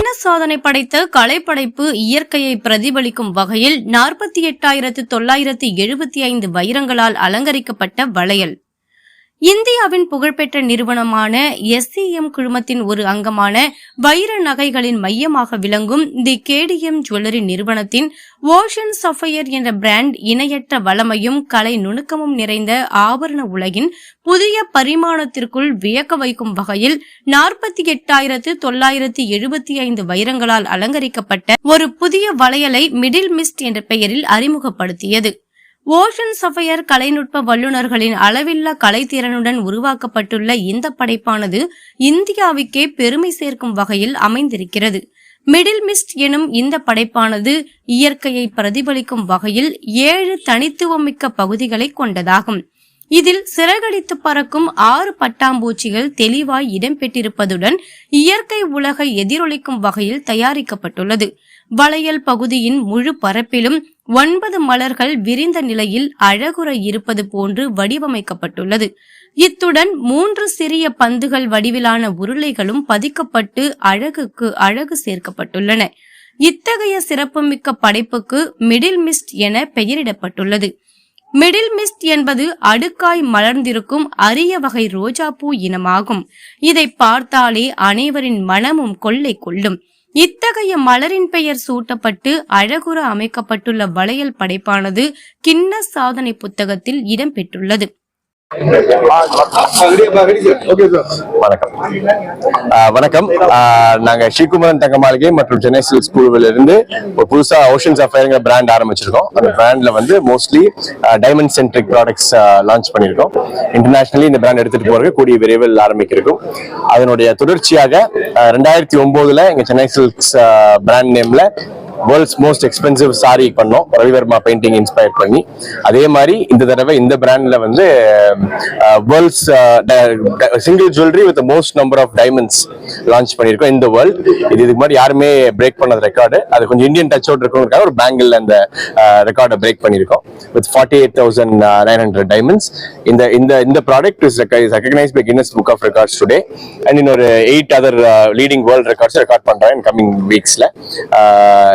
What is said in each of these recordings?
கின்ன சாதனை படைத்த கலைப்படைப்பு இயற்கையை பிரதிபலிக்கும் வகையில் நாற்பத்தி எட்டாயிரத்து தொள்ளாயிரத்து எழுபத்தி ஐந்து வைரங்களால் அலங்கரிக்கப்பட்ட வளையல்? இந்தியாவின் புகழ்பெற்ற நிறுவனமான எஸ்சிஎம் குழுமத்தின் ஒரு அங்கமான வைர நகைகளின் மையமாக விளங்கும் தி கேடிஎம் ஜுவல்லரி நிறுவனத்தின் ஓஷன் சஃபயர் என்ற பிராண்ட் இணையற்ற வளமையும் கலை நுணுக்கமும் நிறைந்த ஆபரண உலகின் புதிய பரிமாணத்திற்குள் வியக்க வைக்கும் வகையில் நாற்பத்தி எட்டாயிரத்து தொள்ளாயிரத்து எழுபத்தி ஐந்து வைரங்களால் அலங்கரிக்கப்பட்ட ஒரு புதிய வளையலை மிடில் மிஸ்ட் என்ற பெயரில் அறிமுகப்படுத்தியது. ஓஷன் சஃபயர் கலைநுட்ப வல்லுநர்களின் அளவில்லா கலைத்திறனுடன் உருவாக்கப்பட்டுள்ள இந்த படைப்பானது இந்தியாவுக்கே பெருமை சேர்க்கும் வகையில் அமைந்திருக்கிறது. மிடில் மிஸ்ட் எனும் இந்த படைப்பானது இயற்கையை பிரதிபலிக்கும் வகையில் ஏழு தனித்துவமிக்க பகுதிகளை கொண்டதாகும். இதில் சிறகடித்து பறக்கும் ஆறு பட்டாம்பூச்சிகள் தெளிவாய் இடம்பெற்றிருப்பதுடன் இயற்கை உலகை எதிரொலிக்கும் வகையில் தயாரிக்கப்பட்டுள்ளது. வளையல் பகுதியின் முழு பரப்பிலும் ஒன்பது மலர்கள் விரிந்த நிலையில் அழகுரை இருப்பது போன்று வடிவமைக்கப்பட்டுள்ளது. இத்துடன் மூன்று சிறிய பந்துகள் வடிவிலான உருளைகளும் பதிக்கப்பட்டு அழகுக்கு அழகு சேர்க்கப்பட்டுள்ளன. இத்தகைய சிறப்புமிக்க படைப்புக்கு மிடில் மிஸ்ட் என பெயரிடப்பட்டுள்ளது. மிடில் மிஸ்ட் என்பது அடுக்காய் மலர்ந்திருக்கும் அரிய வகை ரோஜாப்பூ இனமாகும். இதை பார்த்தாலே அனைவரின் மனமும் கொள்ளை கொள்ளும். இத்தகைய மலரின் பெயர் சூட்டப்பட்டு அழகுற அமைக்கப்பட்டுள்ள வளையல் படைப்பானது கின்ன சாதனை புத்தகத்தில் இடம்பெற்றுள்ளது வணக்கம். வணக்கம். நாங்கள் நாங்க ஸ்ரீகுமரன் தங்க மாளிகை மற்றும் சென்னை சில்க் ஸ்கூல்ல இருந்து ஒரு புதுசா ஓஷன்ஸ் அஃபேருங்கிற பிராண்ட் ஆரம்பிச்சிருக்கோம். அந்த பிராண்ட்ல வந்து mostly diamond centric products launch பண்ணியிருக்கோம். இன்டர்நேஷனலி இந்த பிராண்ட் எடுத்துட்டு போறது கூடிய விரைவில் ஆரம்பிக்கிறோம் அதனுடைய தொடர்ச்சியாக ரெண்டாயிரத்தி ஒன்பதுல எங்க சென்னை சில்க்ஸ் பிராண்ட் நேம்ல வேர்ல்ட்ஸ் மோஸ்ட் எக்ஸ்பென்சிவ் சாரி பண்ணோம். ரவிவர்மா பெயிண்டிங் இன்ஸ்பயர் பண்ணி. அதே மாதிரி இந்த தடவை இந்த பிராண்ட்ல வந்து world's single jewellery with most number of diamonds launch பண்ணியிருக்கோம் இந்த வேர்ல்ட் இது இதுக்கு மாதிரி யாருமே பிரேக் பண்ணது ரெக்கார்டு அது கொஞ்சம் இந்தியன் டச் அவுட் இருக்கணுங்கிறதுக்காக ஒரு பேங்கிள் அந்த ரெக்கார்டை பிரேக் பண்ணியிருக்கோம். With forty eight thousand nine hundred diamonds இந்த இந்த இந்த product is recognise by Guinness book of records today and இன்னொரு eight other leading world records record பண்றேன் இன் கமிங் வீக்ஸ்ல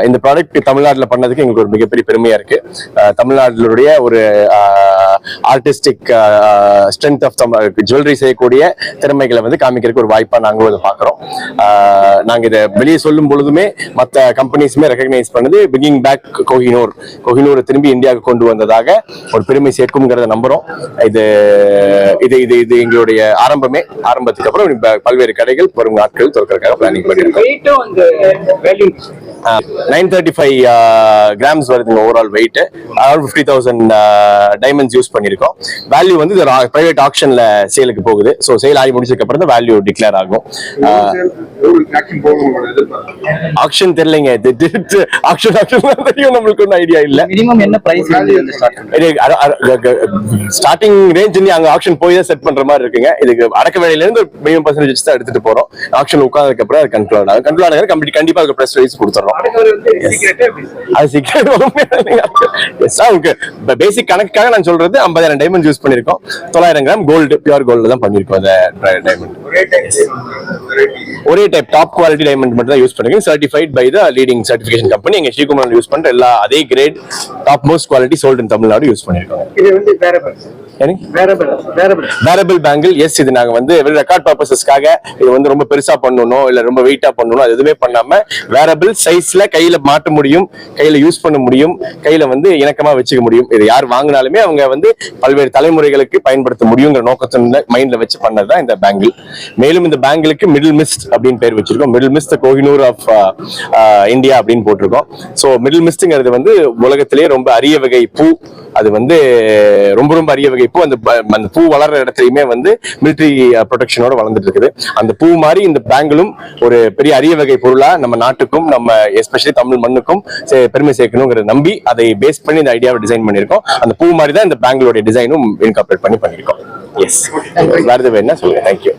இந்த ப்ராடக்ட் தமிழ்நாட்டில் பண்ணதுக்கு எங்களுக்கு ஒரு மிகப்பெரிய பெருமையா இருக்கு. தமிழ்நாட்டிலுடைய ஒரு artistic strength of Tamil jewellery செய்யக்கூடிய திறமைகளை வந்து காமிக்கிறதுக்கு ஒரு வாய்ப்பா நாங்களும் இதை பாக்குறோம். அஹ் நாங்க இதை வெளியே சொல்லும் பொழுதுமே மற்ற கம்பெனிஸுமே ரெகக்னைஸ் பண்ணது பிகிங் பேக் கோஹினூர் கோஹினூரை திரும்பி இந்தியாவுக்கு கொண்டு வந்ததாக ஒரு பெருமை சேர்க்கும்ங்கிறத நம்புறோம். இது இது இது இது எங்களுடைய ஆரம்பமே. ஆரம்பத்துக்கு அப்புறம் பல்வேறு கடைகள் வரும் நாட்கள் திறக்கிறதுக்காக பிளானிங் பண்ணியிருக்கோம் value nine thirty five grams வருதுங்க overall weight around fifty thousand diamonds use பண்ணியிருக்கோம். வேல்யூ வந்து பிரைவேட் ஆக்ஷன்ல சேலுக்கு போகுது. ஸோ சேல் ஆகி முடிச்சதுக்கு அப்புறம் தான் வேல்யூ டிக்ளேர் ஆகும். ஆக்ஷன் தெரியலைங்க. ஆக்ஷன் ஆக்ஷன் தெரியும். நம்மளுக்கு ஒன்றும் ஐடியா இல்ல. மினிமம் என்ன பிரைஸ் ஸ்டார்டிங் ரேஞ்ச் அங்க ஆக்ஷன் போய் தான் செட் பண்ற மாதிரி இருக்குங்க. இதுக்கு அடக்க வேலையில இருந்து ஒரு மினிமம் பர்சன்டேஜ் தான் எடுத்துட்டு போறோம். ஆக்ஷன் உட்கார்ந்ததுக்கு அப்புறம் அது கன்க்ளூட் ஆகும். ஆகும் கம்ப்ளீட் கண்டிப்பா அதுக்கு ப்ரெஸ் ரைஸ் கொடுத்துறோம். அது சீக்கிரம் உங்களுக்கு பேசிக் கணக்குக்காக நான் சொல்றது ஐம்பதாயிரம் டைமண்ட் யூஸ் பண்ணிருக்கோம். தொள்ளாயிரம் கிராம் கோல்டு பியூர் கோல்டு தான் பண்ணிருக்கோம் அந்த டைமண்ட் ஒரே டைப் டாப் குவாலிட்டி டைமண்ட் மட்டும் தான் யூஸ் பண்ணிருக்கோம். Certified by the leading certification company எங்க ஸ்ரீகுமார் யூஸ் பண்ற எல்லா அதே grade top most quality sold Tamil Nadu use பண்ணிருக்கோம். இது வந்து வேரபிள் பேங்கிள் எஸ் இது நாங்க வந்து ரெக்கார்ட் பர்பசஸ்க்காக இது வந்து ரொம்ப பெருசா பண்ணணும் இல்ல ரொம்ப வெயிட்டா பண்ணணும் அது எதுவுமே பண்ணாம வேரபிள் சைஸ்ல கையில மாட்ட முடியும் கையில யூஸ் பண்ண முடியும் கையில வந்து இணக்கமா வச்சுக்க முடியும். இது யார் வாங்கினாலுமே அவங்க வந்து பல்வேறு தலைமுறைகளுக்கு பயன்படுத்த முடியுங்கிற நோக்கத்தை மைண்ட்ல வச்சு பண்ணதுதான் இந்த பேங்கிள் மேலும் இந்த பேங்கிளுக்கு மிடில் மிஸ்ட் அப்படின்னு பேர் வச்சிருக்கோம். Middle mist Kohinoor of India அப்படின்னு போட்டிருக்கோம். ஸோ மிடில் மிஸ்ட்ங்கிறது வந்து உலகத்திலேயே ரொம்ப அரிய வகை பூ அது வந்து ரொம்ப ரொம்ப அரிய வகை. பூ அந்த ப- அந்த பூ வளர்ற இடத்துலயுமே வந்து மிலிட்டரி ப்ரொடெக்ஷனோட வளர்ந்துட்டு இருக்குது. அந்த பூ மாதிரி இந்த பேங்கிளும் ஒரு பெரிய அரிய வகை பொருளா நம்ம நாட்டுக்கும் நம்ம எஸ்பெஷலி தமிழ் மண்ணுக்கும் பெருமை சேர்க்கணுங்கிறத நம்பி அதை பேஸ் பண்ணி இந்த ஐடியாவை டிசைன் பண்ணியிருக்கோம். அந்த பூ மாதிரி தான் இந்த பேங்கிளோட டிசைனும் இன்கார்பரேட் பண்ணி பண்ணியிருக்கோம். எஸ் வேறு வேணா சொல்லுங்க. தேங்க்யூ